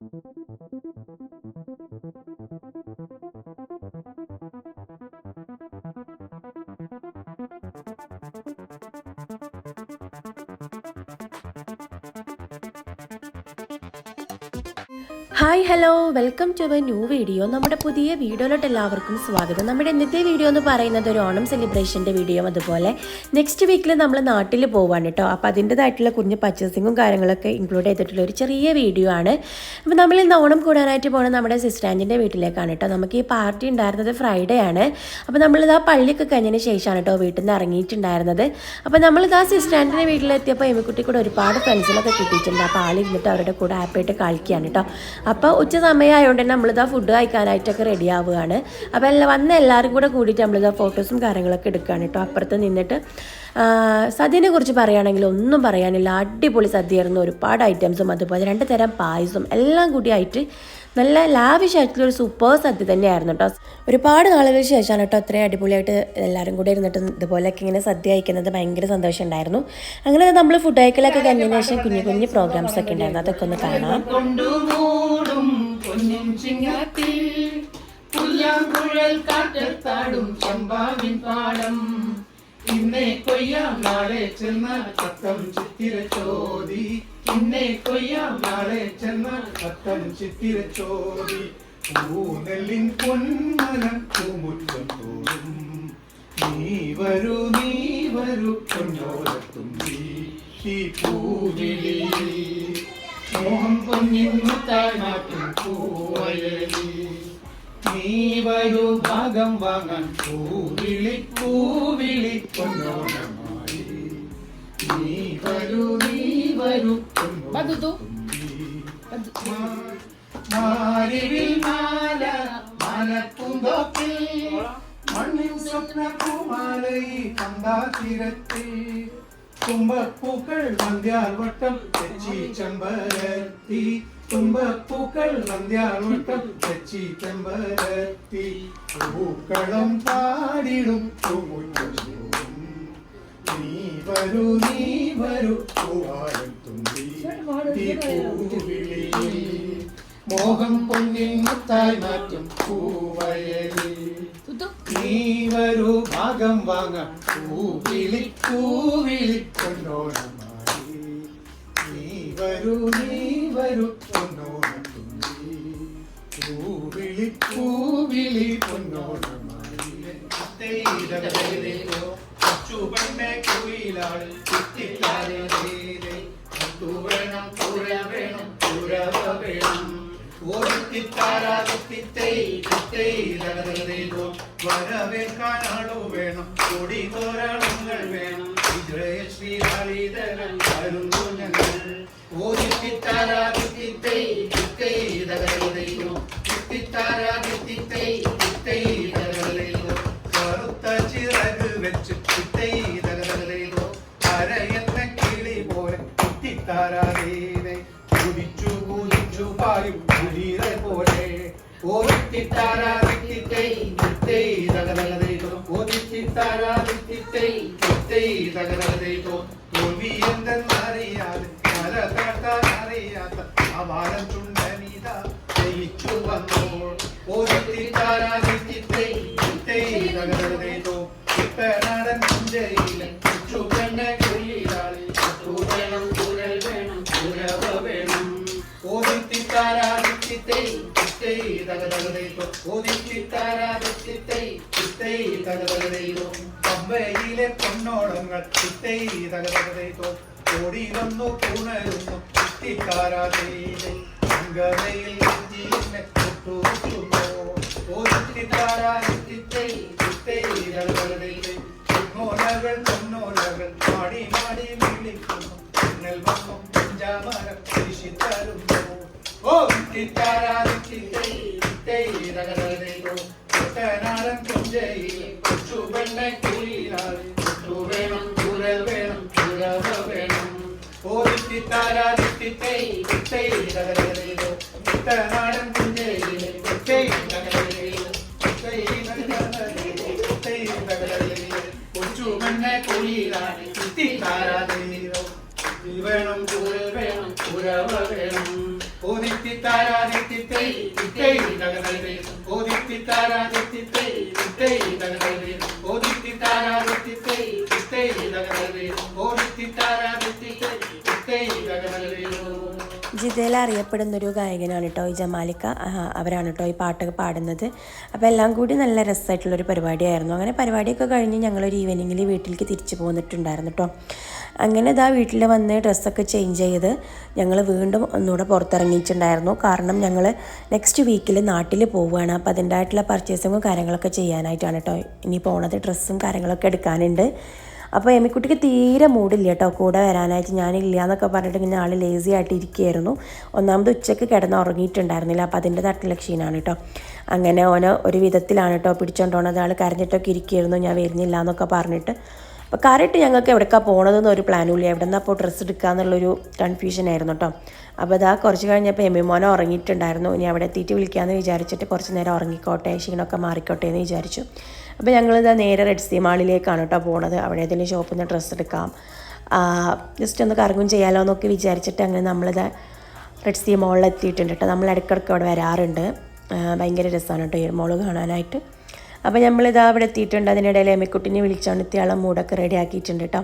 Thank you. Hi hello. Welcome to a new video. നമ്മുടെ പുതിയ വീഡിയോയിലോട്ട് എല്ലാവർക്കും സ്വാഗതം. നമ്മുടെ ഇന്നത്തെ വീഡിയോ എന്ന് പറയുന്നത് ഒരു ഓണം സെലിബ്രേഷന്റെ വീഡിയോ അതുപോലെ നെക്സ്റ്റ് വീക്കിൽ നമ്മൾ നാട്ടിൽ പോവാണ് കേട്ടോ. അപ്പോൾ അതിന്റെതായിട്ടുള്ള കുഞ്ഞ് പർച്ചേസിങ്ങും കാര്യങ്ങളൊക്കെ ഇൻക്ലൂഡ് ചെയ്തിട്ടുള്ള ഒരു ചെറിയ വീഡിയോ ആണ്. അപ്പോൾ നമ്മൾ ഇന്ന് ഓണം കൂടാനായിട്ട് പോകുന്നത് നമ്മുടെ സിസ്റ്റർ ആന്റിന്റെ വീട്ടിലേക്കാണ് കേട്ടോ. നമുക്ക് ഈ പാർട്ടി ഉണ്ടായിരുന്നത് ഫ്രൈഡേ ആണ്. അപ്പോൾ നമ്മളിത് ആ പള്ളിയൊക്കെ കഴിഞ്ഞതിന് ശേഷമാണ് കേട്ടോ വീട്ടിൽ നിന്ന് ഇറങ്ങിയിട്ടുണ്ടായിരുന്നത്. അപ്പോൾ നമ്മളിത് ആ സിസ്റ്റർ ആന്റിന്റെ വീട്ടിലെത്തിയപ്പോൾ എമിക്കുട്ടി കൂടെ ഒരുപാട് ഫ്രണ്ട്സിലൊക്കെ കിട്ടിയിട്ടുണ്ട്. അപ്പോൾ ആളിരുന്നിട്ട് അവരുടെ കൂടെ ആപ്പായിട്ട് കളിക്കുകയാണ് കേട്ടോ. അപ്പോൾ ഉച്ച സമയമായതുകൊണ്ട് തന്നെ നമ്മളിതാ ഫുഡ് കഴിക്കാനായിട്ടൊക്കെ റെഡി ആവുകയാണ്. അപ്പോൾ എല്ലാം വന്ന എല്ലാവരും കൂടെ കൂടിയിട്ട് നമ്മളിതാ ഫോട്ടോസും കാര്യങ്ങളൊക്കെ എടുക്കുകയാണ് കേട്ടോ. അപ്പുറത്ത് നിന്നിട്ട് സദ്യനെ കുറിച്ച് പറയുകയാണെങ്കിൽ ഒന്നും പറയാനില്ല. അടിപൊളി സദ്യയായിരുന്നു. ഒരുപാട് ഐറ്റംസും അതുപോലെ രണ്ട് തരം പായസം എല്ലാം കൂടിയായിട്ട് നല്ല ലാവിഷ് ആയിട്ടുള്ള ഒരു സൂപ്പർ സദ്യ തന്നെയായിരുന്നു കേട്ടോ ഒരുപാട് നാളുകൾക്ക് ശേഷമാണ് കേട്ടോ അത്രയും അടിപൊളിയായിട്ട് എല്ലാവരും കൂടെ ഇരുന്നിട്ട് ഇതുപോലെയൊക്കെ ഇങ്ങനെ സദ്യ കഴിക്കുന്നത് ഭയങ്കര സന്തോഷം ഉണ്ടായിരുന്നു. അങ്ങനെ നമ്മൾ ഫുഡ് കഴിക്കലൊക്കെ കഴിഞ്ഞതിന് ശേഷം കുഞ്ഞു കുഞ്ഞു പ്രോഗ്രാംസ് ഒക്കെ ഉണ്ടായിരുന്നു. അതൊക്കെ ഒന്ന് കാണാം. ഇന്നേ കൊയ്യാം നാളെ ചെന്ന ചത്തം ചിത്തിര ചോദി ഇന്നേ കൊയ്യാം നാളെ ചെന്ന സത്തം ചിത്തിര ചോദി പൂനെല്ലിൻ പൊന്മനം പൂമുറ്റം തോറും. നീ വരൂ നീ വരൂ പൊന്നോരത്തുമ്പി ഈ പൂവിളി. മോഹം പൊന്നിന്നുത്തായി മാറ്റും പൂവയലി. നീ വരൂ ഭാഗം വാങ്ങാൻ പൂവിളി പൂവിളി പൊന്നോണമായി നീ വരൂ നീ വരൂ മാരിവിൽ മാല മാലപ്പൂന്തോപ്പിൽ മണ്ണിൻ സ്വപ്ന കമ്പാതിരത്തിൽ തുമ്പപ്പൂക്കൾ വന്ധ്യാൽ വട്ടം തെച്ചി ചെമ്പരത്തി. തുമ്പപ്പൂക്കൾ വന്ധ്യാൽ വട്ടം തെച്ചി ചെമ്പരത്തി. പൂക്കളം പാടിടും നീ വരൂ നീ വരൂ പൂവിളി മോഹം പൊന്നിൻ മുത്തായി മാറ്റും പൂവയലി നീ വരൂ ഭാഗം വാങ്ങാം. പൂവിളി പൂവിളി കൊണ്ടോണമായി. നീ വരൂ നീ വരൂ പൊന്നോണം പൂവിളി പൂവിളി പൊന്നോണമായി ചുവണ്ണ കുയിലാൾ ചുറ്റിത്താരേ വരവേൽക്കാനാളോ വേണം. കൊടി തോരണങ്ങൾ വേണം. വിജയ ഞങ്ങൾ ഓദിത്തിത്താരാദിത്തിത്തൈ തിത്തൈ തകരതയോ തോൽവി എന്തെന്നറിയാതെ മല താട്ടാൻ അറിയാത്ത അവാരം ചുണ്ടനീത ജയിച്ചു വന്നോൾ ഓദിത്തിത്താരാദിത്തിത്തൈ തിത്തൈ തോ കുട്ടനാടൻ പുഞ്ചയിലെ ചുവന്ന കുയിലാളി വേണം കുരൽ വേണം കുരവ വേണം ഓദിത്തിത്താരാദിത്തിത്തൈ തിത്തൈ തകതകതൈതോ തകതകതൈതോ പമ്പയിലെ പൊന്നോളങ്ങൾ ചിത്തൈ തകതകതൈതോ ഓടി വന്നു പഞ്ചാമരം വീശിത്തരുന്നു ഓ തിത്താരാദിത്തിത്തൈ വേണം ഓ തിത്താരാദിത്തിത്തൈ തിത്തൈ ജിതയിൽ അറിയപ്പെടുന്നൊരു ഗായകനാണ് കേട്ടോ ഈ ജമാലിക്ക. അവരാണ് കേട്ടോ ഈ പാട്ടൊക്കെ പാടുന്നത്. അപ്പോൾ എല്ലാം കൂടി നല്ല രസമായിട്ടുള്ളൊരു പരിപാടിയായിരുന്നു. അങ്ങനെ പരിപാടിയൊക്കെ കഴിഞ്ഞ് ഞങ്ങളൊരു ഈവനിങ്ങിൽ വീട്ടിലേക്ക് തിരിച്ചു പോന്നിട്ടുണ്ടായിരുന്നു കേട്ടോ അങ്ങനെ ഇതാ വീട്ടിൽ വന്ന് ഡ്രസ്സൊക്കെ ചേഞ്ച് ചെയ്ത് ഞങ്ങൾ വീണ്ടും ഒന്നുകൂടെ പുറത്തിറങ്ങിയിട്ടുണ്ടായിരുന്നു. കാരണം ഞങ്ങൾ നെക്സ്റ്റ് വീക്കിൽ നാട്ടിൽ പോവുകയാണ്. അപ്പോൾ അതിന്റെതായിട്ടുള്ള പർച്ചേസിങ്ങും കാര്യങ്ങളൊക്കെ ചെയ്യാനായിട്ടാണ് കേട്ടോ ഇനി പോണത്. ഡ്രസ്സും കാര്യങ്ങളൊക്കെ എടുക്കാനുണ്ട്. അപ്പോൾ എമ്മിക്കുട്ടിക്ക് തീരെ മൂടില്ല കേട്ടോ കൂടെ വരാനായിട്ട് ഞാനില്ല എന്നൊക്കെ പറഞ്ഞിട്ട് ഇങ്ങനെ ആൾ ലേസി ആയിട്ട് ഇരിക്കുകയായിരുന്നു ഒന്നാമത് ഉച്ചയ്ക്ക് കിടന്ന് ഉറങ്ങിയിട്ടുണ്ടായിരുന്നില്ല അപ്പോൾ അതിന്റെ തട്ടിലെ ക്ഷീണമാണ് കേട്ടോ അങ്ങനെ ഓനെ ഒരു വിധത്തിലാണ് കേട്ടോ പിടിച്ചോണ്ടോണത് ആൾ കരഞ്ഞിട്ടൊക്കെ ഇരിക്കുകയായിരുന്നു ഞാൻ വരുന്നില്ല എന്നൊക്കെ പറഞ്ഞിട്ട്. അപ്പോൾ കാര്യമായിട്ട് ഞങ്ങൾക്ക് എവിടേക്കാണ് പോണതെന്ന് ഒരു പ്ലാനും ഇല്ല. എവിടെ നിന്നാണ് അപ്പോൾ ഡ്രസ്സ് എടുക്കുക എന്നുള്ളൊരു കൺഫ്യൂഷൻ ആയിരുന്നു കേട്ടോ അപ്പോൾ ഇതാ കുറച്ച് കഴിഞ്ഞപ്പോൾ എമ്മി മോനെ ഉറങ്ങിയിട്ടുണ്ടായിരുന്നു. ഇനി അവിടെ എത്തിയിട്ട് വിളിക്കാമെന്ന് വിചാരിച്ചിട്ട് കുറച്ച് നേരം ഉറങ്ങിക്കോട്ടെ ക്ഷീണമൊക്കെ മാറിക്കോട്ടെ എന്ന് വിചാരിച്ചു. അപ്പോൾ ഞങ്ങളിതാ നേരെ റെഡ് സി മാളിലേക്കാണ് കേട്ടോ പോണത്. അവിടെ ഏതെങ്കിലും ഷോപ്പിൽ നിന്ന് ഡ്രസ്സ് എടുക്കാം. ജസ്റ്റ് ഒന്ന് കറങ്ങും ചെയ്യാലോ എന്നൊക്കെ വിചാരിച്ചിട്ട് അങ്ങനെ നമ്മളിത് റെഡ് സി മോളിൽ എത്തിയിട്ടുണ്ട് കേട്ടോ നമ്മൾ ഇടയ്ക്കിടയ്ക്ക് അവിടെ വരാറുണ്ട്. ഭയങ്കര രസമാണ് കേട്ടോ ഈ മോൾ കാണാനായിട്ട്. അപ്പോൾ നമ്മളിതാ അവിടെ എത്തിയിട്ടുണ്ട്. അതിനിടയിൽ എമ്മിക്കുട്ടിനെ വിളിച്ചാണ് ഇത്തിയാളെ മൂടൊക്കെ റെഡി ആക്കിയിട്ടുണ്ട് കേട്ടോ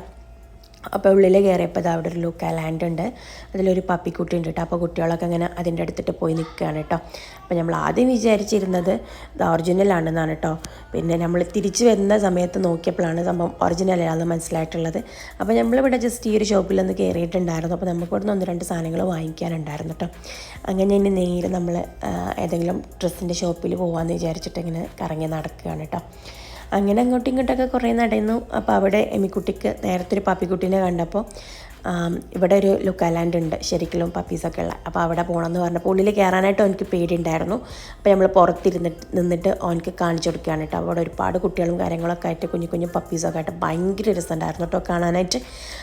അപ്പോൾ ഉള്ളിൽ കയറിയപ്പോൾ അവിടെ ഒരു ലുക്ക ലാൻഡ് ഉണ്ട്. അതിലൊരു പപ്പിക്കുട്ടി ഉണ്ട് കേട്ടോ അപ്പോൾ കുട്ടികളൊക്കെ അങ്ങനെ അതിന്റെ അടുത്തിട്ട് പോയി നിൽക്കുകയാണ് കേട്ടോ അപ്പോൾ നമ്മൾ ആദ്യം വിചാരിച്ചിരുന്നത് ഇത് ഒറിജിനലാണെന്നാണ് കേട്ടോ പിന്നെ നമ്മൾ തിരിച്ചു വരുന്ന സമയത്ത് നോക്കിയപ്പോഴാണ് സംഭവം ഒറിജിനൽ ഒറിജിനലാണെന്ന് മനസ്സിലായിട്ടുള്ളത്. അപ്പോൾ നമ്മളിവിടെ ജസ്റ്റ് ഈ ഒരു ഷോപ്പിൽ ഒന്ന് കയറിയിട്ടുണ്ടായിരുന്നു അപ്പോൾ നമുക്ക് ഇവിടെ നിന്ന് ഒന്ന് രണ്ട് സാധനങ്ങൾ വാങ്ങിക്കാനുണ്ടായിരുന്നു കേട്ടോ അങ്ങനെ ഇനി നേരെ നമ്മൾ ഏതെങ്കിലും ഡ്രസ്സിന്റെ ഷോപ്പിൽ പോകാമെന്ന് വിചാരിച്ചിട്ട് ഇങ്ങനെ കറങ്ങി നടക്കുകയാണ് കേട്ടോ അങ്ങനെ അങ്ങോട്ടും ഇങ്ങോട്ടൊക്കെ കുറേ നടന്നു. അപ്പോൾ അവിടെ എമിക്കുട്ടിക്ക് നേരത്തെ ഒരു പാപ്പിക്കുട്ടീനെ കണ്ടപ്പോൾ ഇവിടെ ഒരു ലുക്കാലാൻഡ് ഉണ്ട് ശരിക്കും പപ്പീസൊക്കെ ഉള്ള. അപ്പോൾ അവിടെ പോകണമെന്ന് പറഞ്ഞപ്പോൾ ഉള്ളിൽ കയറാനായിട്ട് എനിക്ക് പേടിയുണ്ടായിരുന്നു. അപ്പോൾ നമ്മൾ പുറത്തിരുന്നിട്ട് നിന്നിട്ട് അവനക്ക് കാണിച്ചു കൊടുക്കുകയാണ് കേട്ടോ. അവിടെ ഒരുപാട് കുട്ടികളും കാര്യങ്ങളൊക്കെ ആയിട്ട് കുഞ്ഞു കുഞ്ഞു പപ്പീസൊക്കെ ആയിട്ട് ഭയങ്കര രസമുണ്ടായിരുന്നു കേട്ടോ കാണാനായിട്ട്.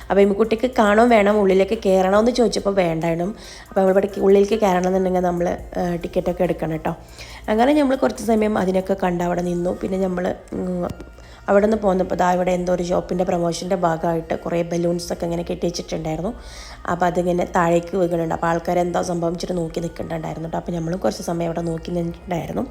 അപ്പോൾ ഈ കുട്ടിക്ക് കാണോ വേണം ഉള്ളിലേക്ക് കയറണമെന്ന് ചോദിച്ചപ്പോൾ വേണ്ടായിരുന്നു. അപ്പോൾ നമ്മൾ നമ്മളിവിടെ ഉള്ളിലേക്ക് കയറണം എന്നുണ്ടെങ്കിൽ നമ്മൾ ടിക്കറ്റൊക്കെ എടുക്കണം കേട്ടോ. അങ്ങനെ നമ്മൾ കുറച്ച് സമയം അതിനൊക്കെ കണ്ട് അവിടെ നിന്നു. പിന്നെ നമ്മൾ അവിടെ നിന്ന് പോന്നപ്പോൾ ദാ ഇവിടെ എന്തോ ഒരു ഷോപ്പിന്റെ പ്രൊമോഷന്റെ ഭാഗമായിട്ട് കുറേ ബലൂൺസൊക്കെ ഇങ്ങനെ കെട്ടി വെച്ചിട്ടുണ്ടായിരുന്നു അപ്പോൾ അതിങ്ങനെ താഴേക്ക് വീകുന്നുണ്ട് അപ്പോൾ ആൾക്കാർ എന്താ സംഭവിച്ചിട്ട് നോക്കി നിൽക്കുന്നുണ്ടായിരുന്നു കേട്ടോ. അപ്പോൾ നമ്മളും കുറച്ച് സമയം അവിടെ നോക്കി നിന്നിട്ടുണ്ടായിരുന്നു.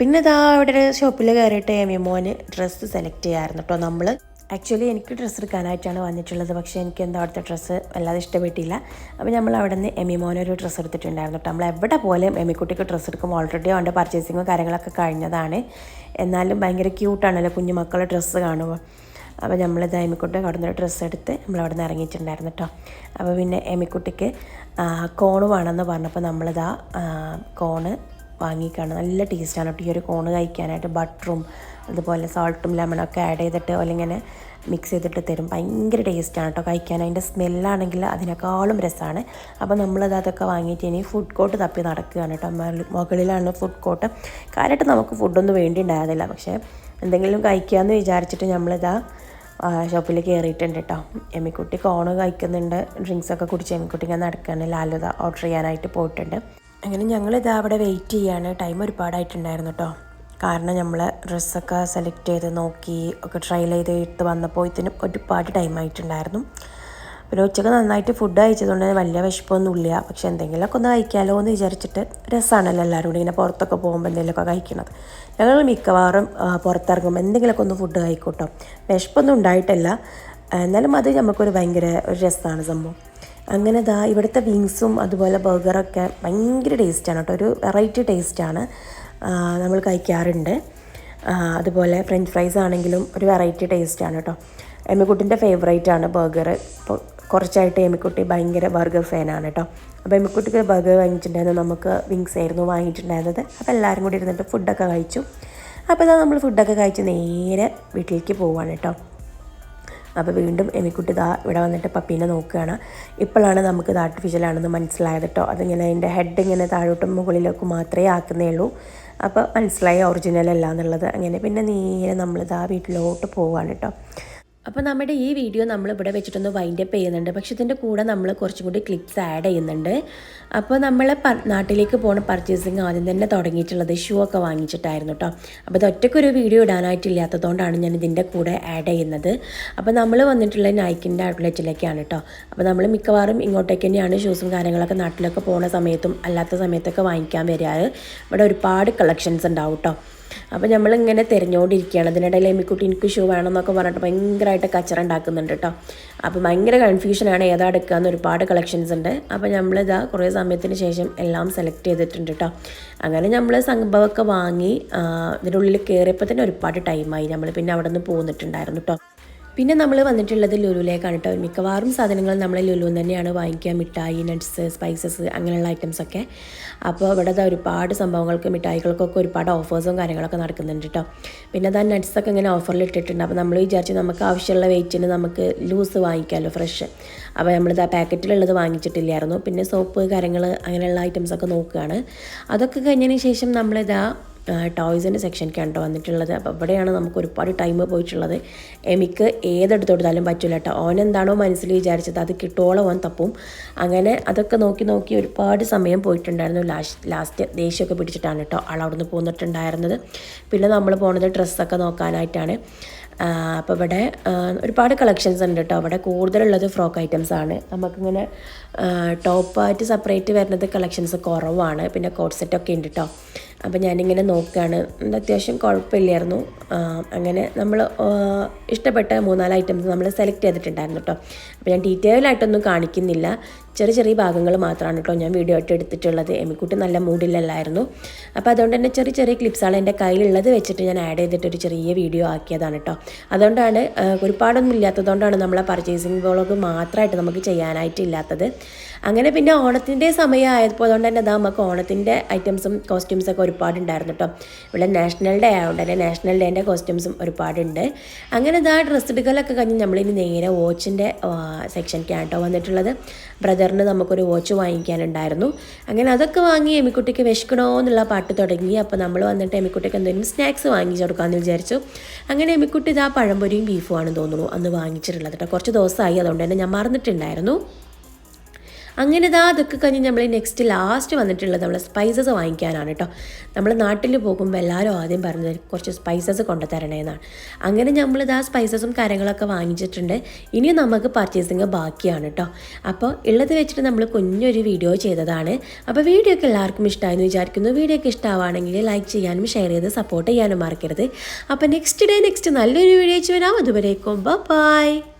പിന്നെ ദാ അവിടെ ഷോപ്പിൽ കയറിയിട്ട് എമിമോന് ഡ്രസ്സ് സെലക്ട് ചെയ്യാമായിരുന്നു കേട്ടോ നമ്മൾ ആക്ച്വലി എനിക്ക് ഡ്രസ്സ് എടുക്കാനായിട്ടാണ് വന്നിട്ടുള്ളത്. പക്ഷേ എനിക്ക് എന്താ അവിടുത്തെ ഡ്രസ്സ് വല്ലാതെ ഇഷ്ടപ്പെട്ടില്ല. അപ്പോൾ നമ്മൾ അവിടെ നിന്ന് എമിമോനെ ഒരു ഡ്രസ്സ് എടുത്തിട്ടുണ്ടായിരുന്നു കേട്ടോ. നമ്മൾ എവിടെ പോലെയും എമിക്കുട്ടിക്ക് ഡ്രസ്സ് എടുക്കും. ഓൾറെഡി അവന്റെ പർച്ചേസിങ്ങും കാര്യങ്ങളൊക്കെ കഴിഞ്ഞതാണ്. എന്നാലും ഭയങ്കര ക്യൂട്ടാണല്ലോ കുഞ്ഞു മക്കളുടെ ഡ്രസ്സ് കാണുമ്പോൾ. അപ്പോൾ നമ്മളിത് എമിക്കുട്ടി അവിടെ നിന്ന് ഡ്രസ്സ് എടുത്ത് നമ്മൾ അവിടെ നിന്ന് ഇറങ്ങിയിട്ടുണ്ടായിരുന്നു കേട്ടോ. അപ്പോൾ പിന്നെ എമിക്കുട്ടിക്ക് കോണ് വേണമെന്ന് പറഞ്ഞപ്പോൾ നമ്മളിതാ കോണ് വാങ്ങിക്കാണ്. നല്ല ടേസ്റ്റാണ് കേട്ടോ. ഈ ഒരു കോണ് കഴിക്കാനായിട്ട് ബട്ടറും അതുപോലെ സോൾട്ടും ലെമണൊക്കെ ആഡ് ചെയ്തിട്ട് അല്ലെങ്കിൽ മിക്സ് ചെയ്തിട്ട് തരും. ഭയങ്കര ടേസ്റ്റാണ് കേട്ടോ കഴിക്കാൻ. അതിന്റെ സ്മെല്ലാണെങ്കിൽ അതിനേക്കാളും രസമാണ് അപ്പോൾ നമ്മളത് അതൊക്കെ വാങ്ങിയിട്ട് ഇനി ഫുഡ് കോർട്ട് തപ്പി നടക്കുകയാണ് കേട്ടോ. മുകളിലാണ് ഫുഡ് കോർട്ട് കാര്യമായിട്ട് നമുക്ക് ഫുഡൊന്നും വേണ്ടി ഉണ്ടായിരുന്നില്ല പക്ഷേ എന്തെങ്കിലും കഴിക്കാമെന്ന് വിചാരിച്ചിട്ട് നമ്മളിതാ ഷോപ്പിൽ കയറിയിട്ടുണ്ട് കേട്ടോ. എമ്മിക്കുട്ടി കോണ് കഴിക്കുന്നുണ്ട്. ഡ്രിങ്ക്സൊക്കെ കുടിച്ച് എമ്മിക്കുട്ടി ഇങ്ങനെ നടക്കുകയാണ് ലാലുത ഓർഡർ ചെയ്യാനായിട്ട് പോയിട്ടുണ്ട്. അങ്ങനെ ഞങ്ങളിതാ അവിടെ വെയിറ്റ് ചെയ്യാണ്. ടൈം ഒരുപാടായിട്ടുണ്ടായിരുന്നു കേട്ടോ. കാരണം നമ്മൾ ഡ്രസ്സൊക്കെ സെലക്ട് ചെയ്ത് നോക്കി ഒക്കെ ട്രയൽ ചെയ്ത് എടുത്ത് വന്നപ്പോൾ ഇതിന് ഒരുപാട് ടൈം ആയിട്ടുണ്ടായിരുന്നു. പിന്നെ ഉച്ചയ്ക്ക് നന്നായിട്ട് ഫുഡ് കഴിച്ചതുകൊണ്ട് വലിയ വിശപ്പൊന്നുമില്ല. പക്ഷെ എന്തെങ്കിലുമൊക്കെ ഒന്ന് കഴിക്കാമല്ലോ എന്ന് വിചാരിച്ചിട്ട് രസമാണല്ലോ എല്ലാവരും കൂടി ഇങ്ങനെ പുറത്തൊക്കെ പോകുമ്പോൾ എന്തെങ്കിലുമൊക്കെ കഴിക്കണത്. ഞങ്ങൾ മിക്കവാറും പുറത്തിറങ്ങുമ്പോൾ എന്തെങ്കിലുമൊക്കെ ഒന്ന് ഫുഡ് കഴിക്കൂട്ടോ. വിശപ്പൊന്നും ഉണ്ടായിട്ടില്ല. എന്നാലും അത് നമുക്കൊരു ഭയങ്കര ഒരു രസമാണ് സംഭവം. അങ്ങനെ ദാ ഇവിടുത്തെ വിങ്സും അതുപോലെ ബർഗറൊക്കെ ഭയങ്കര ടേസ്റ്റാണ് കേട്ടോ. ഒരു വെറൈറ്റി ടേസ്റ്റാണ് നമ്മൾ കഴിക്കാറുണ്ട്. അതുപോലെ ഫ്രഞ്ച് ഫ്രൈസ് ആണെങ്കിലും ഒരു വെറൈറ്റി ടേസ്റ്റാണ് കേട്ടോ എമ്മിക്കുട്ടിന്റെ ഫേവറേറ്റ് ആണ് ബർഗർ ഇപ്പോൾ കുറച്ചായിട്ട് എമ്മിക്കുട്ടി ഭയങ്കര ബർഗർ ഫാനാണ് കേട്ടോ അപ്പോൾ എമ്മിക്കുട്ടിക്ക് ബർഗർ വാങ്ങിച്ചിട്ടുണ്ടായിരുന്നു. നമുക്ക് വിങ്സ് ആയിരുന്നു വാങ്ങിയിട്ടുണ്ടായിരുന്നത്. അപ്പോൾ എല്ലാവരും കൂടി ഇരുന്നിട്ട് ഫുഡൊക്കെ കഴിച്ചു. അപ്പോൾ ഇതാ നമ്മൾ ഫുഡൊക്കെ കഴിച്ച് നേരെ വീട്ടിലേക്ക് പോവാണ് കേട്ടോ അപ്പോൾ വീണ്ടും എമിക്കുട്ടി ഇതാ ഇവിടെ വന്നിട്ട് പപ്പീനെ നോക്കുകയാണ്. ഇപ്പോഴാണ് നമുക്ക് ഇത് ആർട്ടിഫിഷ്യലാണെന്ന് മനസ്സിലായത് കേട്ടോ അതിങ്ങനെ അതിന്റെ ഹെഡ് ഇങ്ങനെ താഴോട്ടും മുകളിലേക്കും മാത്രമേ ആക്കുന്നേ ഉള്ളൂ. അപ്പോൾ മനസ്സിലായി ഒറിജിനൽ അല്ല എന്നുള്ളത്. അങ്ങനെ പിന്നെ നേരെ നമ്മളിതാ വീട്ടിലോട്ട് പോവാണ് കേട്ടോ. അപ്പോൾ നമ്മുടെ ഈ വീഡിയോ നമ്മൾ ഇവിടെ വെച്ചിട്ടൊന്ന് വൈൻഡപ്പ് ചെയ്യുന്നുണ്ട്. പക്ഷേ ഇതിന്റെ കൂടെ നമ്മൾ കുറച്ചും കൂടി ക്ലിപ്സ് ആഡ് ചെയ്യുന്നുണ്ട്. അപ്പോൾ നമ്മൾ നാട്ടിലേക്ക് പോണ പർച്ചേസിങ് ആദ്യം തന്നെ തുടങ്ങിയിട്ടുള്ളത് ഷൂ ഒക്കെ വാങ്ങിച്ചിട്ടായിരുന്നു കേട്ടോ അപ്പോൾ ഇത് ഒറ്റയ്ക്കൊരു വീഡിയോ ഇടാനായിട്ടില്ലാത്തതുകൊണ്ടാണ് ഞാൻ ഇതിന്റെ കൂടെ ആഡ് ചെയ്യുന്നത്. അപ്പോൾ നമ്മൾ വന്നിട്ടുള്ള നൈക്കിന്റെ ഔട്ട്ലെറ്റിലേക്കാണ് കേട്ടോ അപ്പോൾ നമ്മൾ മിക്കവാറും ഇങ്ങോട്ടേക്ക് തന്നെയാണ് ഷൂസും കാര്യങ്ങളൊക്കെ നാട്ടിലൊക്കെ പോകുന്ന സമയത്തും അല്ലാത്ത സമയത്തൊക്കെ വാങ്ങിക്കാൻ വരാറ്. ഇവിടെ ഒരുപാട് കളക്ഷൻസ് ഉണ്ടാവും കേട്ടോ അപ്പോൾ നമ്മളിങ്ങനെ തിരഞ്ഞുകൊണ്ടിരിക്കുകയാണ് അതിനിടയിൽ എമ്മിക്കുട്ടി എനിക്ക് ഷൂ വേണമെന്നൊക്കെ പറഞ്ഞിട്ട് ഭയങ്കരമായിട്ട് കച്ചറ ഉണ്ടാക്കുന്നുണ്ട് കേട്ടോ. അപ്പോൾ ഭയങ്കര കൺഫ്യൂഷനാണ് ഏതാ എടുക്കുകയെന്ന് ഒരുപാട് കളക്ഷൻസ് ഉണ്ട്. അപ്പോൾ നമ്മളിതാ കുറേ സമയത്തിന് ശേഷം എല്ലാം സെലക്ട് ചെയ്തിട്ടുണ്ട് കേട്ടോ. അങ്ങനെ നമ്മൾ സംഭവമൊക്കെ വാങ്ങി ഇതിനുള്ളിൽ ഉള്ളിൽ കയറിയപ്പോൾ തന്നെ ഒരുപാട് ടൈമായി നമ്മൾ പിന്നെ അവിടെ നിന്ന് പോന്നിട്ടുണ്ടായിരുന്നു കേട്ടോ. പിന്നെ നമ്മൾ വന്നിട്ടുള്ളത് ലുലുവിലേക്കാണ് കേട്ടോ മിക്കവാറും സാധനങ്ങൾ നമ്മൾ ലുലുവിൽ തന്നെയാണ് വാങ്ങിക്കുക. മിഠായി നട്ട്സ് സ്പൈസസ് അങ്ങനെയുള്ള ഐറ്റംസ് ഒക്കെ. അപ്പോൾ ഇവിടെ ഒരുപാട് സംഭവങ്ങൾക്ക് മിഠായികൾക്കൊക്കെ ഒരുപാട് ഓഫേഴ്സും കാര്യങ്ങളൊക്കെ നടക്കുന്നുണ്ട് കേട്ടോ പിന്നെ അത് നട്ട്സൊക്കെ ഇങ്ങനെ ഓഫറിൽ ഇട്ടിട്ടുണ്ട്. അപ്പോൾ നമ്മൾ വിചാരിച്ച് നമുക്ക് ആവശ്യമുള്ള വെയിറ്റിന് നമുക്ക് ലൂസ് വാങ്ങിക്കാമല്ലോ ഫ്രഷ് അപ്പോൾ നമ്മളിത് ആ പാക്കറ്റിലുള്ളത് വാങ്ങിച്ചിട്ടില്ലായിരുന്നു. പിന്നെ സോപ്പ് കാര്യങ്ങൾ അങ്ങനെയുള്ള ഐറ്റംസൊക്കെ നോക്കുകയാണ്. അതൊക്കെ കഴിഞ്ഞതിന് ശേഷം നമ്മളിതാ ടോയ്സിന്റെ സെക്ഷനിലേക്കാണ് കേട്ടോ വന്നിട്ടുള്ളത്. അപ്പോൾ അവിടെയാണ് നമുക്ക് ഒരുപാട് ടൈം പോയിട്ടുള്ളത്. എമിക്ക് ഏതെടുത്ത് കൊടുത്താലും പറ്റില്ല കേട്ടോ ഓൻ എന്താണോ മനസ്സിൽ വിചാരിച്ചത് അത് കിട്ടോളം ഓൻ തപ്പും. അങ്ങനെ അതൊക്കെ നോക്കി നോക്കി ഒരുപാട് സമയം പോയിട്ടുണ്ടായിരുന്നു. ലാസ്റ്റ് ലാസ്റ്റ് ദേഷ്യമൊക്കെ പിടിച്ചിട്ടാണ് കേട്ടോ ആൾ അവിടുന്ന് പോന്നിട്ടുണ്ടായിരുന്നത്. പിന്നെ നമ്മൾ പോണത് ഡ്രസ്സൊക്കെ നോക്കാനായിട്ടാണ്. അപ്പോൾ ഇവിടെ ഒരുപാട് കളക്ഷൻസ് ഉണ്ട് കേട്ടോ അവിടെ കൂടുതലുള്ളത് ഫ്രോക്ക് ഐറ്റംസ് ആണ്. നമുക്കിങ്ങനെ ടോപ്പായിട്ട് സെപ്പറേറ്റ് വരുന്നത് കളക്ഷൻസ് കുറവാണ്. പിന്നെ കോട്ട് സെറ്റൊക്കെ ഉണ്ട് കേട്ടോ അപ്പോൾ ഞാനിങ്ങനെ നോക്കുകയാണ് അത്യാവശ്യം കുഴപ്പമില്ലായിരുന്നു. അങ്ങനെ നമ്മൾ ഇഷ്ടപ്പെട്ട മൂന്നാൽ ഐറ്റംസ് നമ്മൾ സെലക്ട് ചെയ്തിട്ടുണ്ടായിരുന്നു കേട്ടോ അപ്പോൾ ഞാൻ ഡീറ്റെയിൽ ആയിട്ടൊന്നും കാണിക്കുന്നില്ല. ചെറിയ ചെറിയ ഭാഗങ്ങൾ മാത്രമാണ് കേട്ടോ ഞാൻ വീഡിയോ ആയിട്ട് എടുത്തിട്ടുള്ളത്. എമിക്കുട്ടി നല്ല മൂഡിലല്ലായിരുന്നു അപ്പോൾ അതുകൊണ്ട് തന്നെ ചെറിയ ചെറിയ ക്ലിപ്സാണ് എന്റെ കയ്യിലുള്ളത് വെച്ചിട്ട് ഞാൻ ആഡ് ചെയ്തിട്ട് ഒരു ചെറിയ വീഡിയോ ആക്കിയതാണ് കേട്ടോ. അതുകൊണ്ടാണ് ഒരുപാടൊന്നും ഇല്ലാത്തതുകൊണ്ടാണ് നമ്മളെ പർച്ചേസിങ് വ്ളോഗ് മാത്രമായിട്ട് നമുക്ക് ചെയ്യാനായിട്ടില്ലാത്തത് അങ്ങനെ പിന്നെ ഓണത്തിന്റെ സമയമായപ്പോൾ അതുകൊണ്ട് തന്നെ അതാ നമുക്ക് ഓണത്തിന്റെ ഐറ്റംസും കോസ്റ്റ്യൂംസൊക്കെ ഒരുപാടുണ്ടായിരുന്നു കേട്ടോ. ഇവിടെ നാഷണൽ ഡേ ആയതുകൊണ്ട് തന്നെ നാഷണൽ ഡേന്റെ കോസ്റ്റ്യൂംസും ഒരുപാടുണ്ട്. അങ്ങനെ ഇതാ ഡ്രസ്സ് എടുക്കലൊക്കെ കഴിഞ്ഞ് നമ്മളിനി നേരെ വാച്ചിന്റെ സെക്ഷനിലേക്കാണ് കേട്ടോ വന്നിട്ടുള്ളത്. ബ്രദറിന് നമുക്കൊരു വാച്ച് വാങ്ങിക്കാനുണ്ടായിരുന്നു. അങ്ങനെ അതൊക്കെ വാങ്ങി എമിക്കുട്ടിക്ക് വിശക്കണോ എന്നുള്ള പാട്ട് തുടങ്ങി. അപ്പോൾ നമ്മൾ വന്നിട്ട് എമിക്കുട്ടിക്ക് എന്തെങ്കിലും സ്നാക്സ് വാങ്ങിച്ചു കൊടുക്കാമെന്ന് വിചാരിച്ചു. അങ്ങനെ എമിക്കുട്ടി ഇതാ പഴംപൊരിയും ബീഫും തോന്നുന്നു അന്ന് വാങ്ങിച്ചിട്ടുള്ളത് കേട്ടോ. കുറച്ച് ദിവസമായി. അതുകൊണ്ട് തന്നെ ഞാൻ മറന്നിട്ടുണ്ടായിരുന്നു. അങ്ങനെ ഇതാ അതൊക്കെ കഴിഞ്ഞ് നമ്മൾ നെക്സ്റ്റ് ലാസ്റ്റ് വന്നിട്ടുള്ളത് നമ്മൾ സ്പൈസസ് വാങ്ങിക്കാനാണ് കേട്ടോ നമ്മൾ നാട്ടിൽ പോകുമ്പോൾ എല്ലാവരും ആദ്യം പറഞ്ഞത് കുറച്ച് സ്പൈസസ് കൊണ്ടുതരണേന്നാണ് അങ്ങനെ നമ്മളിതാ സ്പൈസസും കാര്യങ്ങളൊക്കെ വാങ്ങിച്ചിട്ടുണ്ട്. ഇനി നമുക്ക് പർച്ചേസിങ് ബാക്കിയാണ് കേട്ടോ അപ്പോൾ ഉള്ളത് വെച്ചിട്ട് നമ്മൾ കുഞ്ഞൊരു വീഡിയോ ചെയ്തതാണ്. അപ്പോൾ വീഡിയോ ഒക്കെ എല്ലാവർക്കും ഇഷ്ടമായെന്ന് വിചാരിക്കുന്നു. വീഡിയോ ഒക്കെ ഇഷ്ടമാണെങ്കിൽ ലൈക്ക് ചെയ്യാനും ഷെയർ ചെയ്ത് സപ്പോർട്ട് ചെയ്യാനും മറക്കരുത്. അപ്പോൾ നെക്സ്റ്റ് ഡേ നെക്സ്റ്റ് നല്ലൊരു വീഡിയോ വെച്ച് വരാം. അതുവരേക്കും ബൈ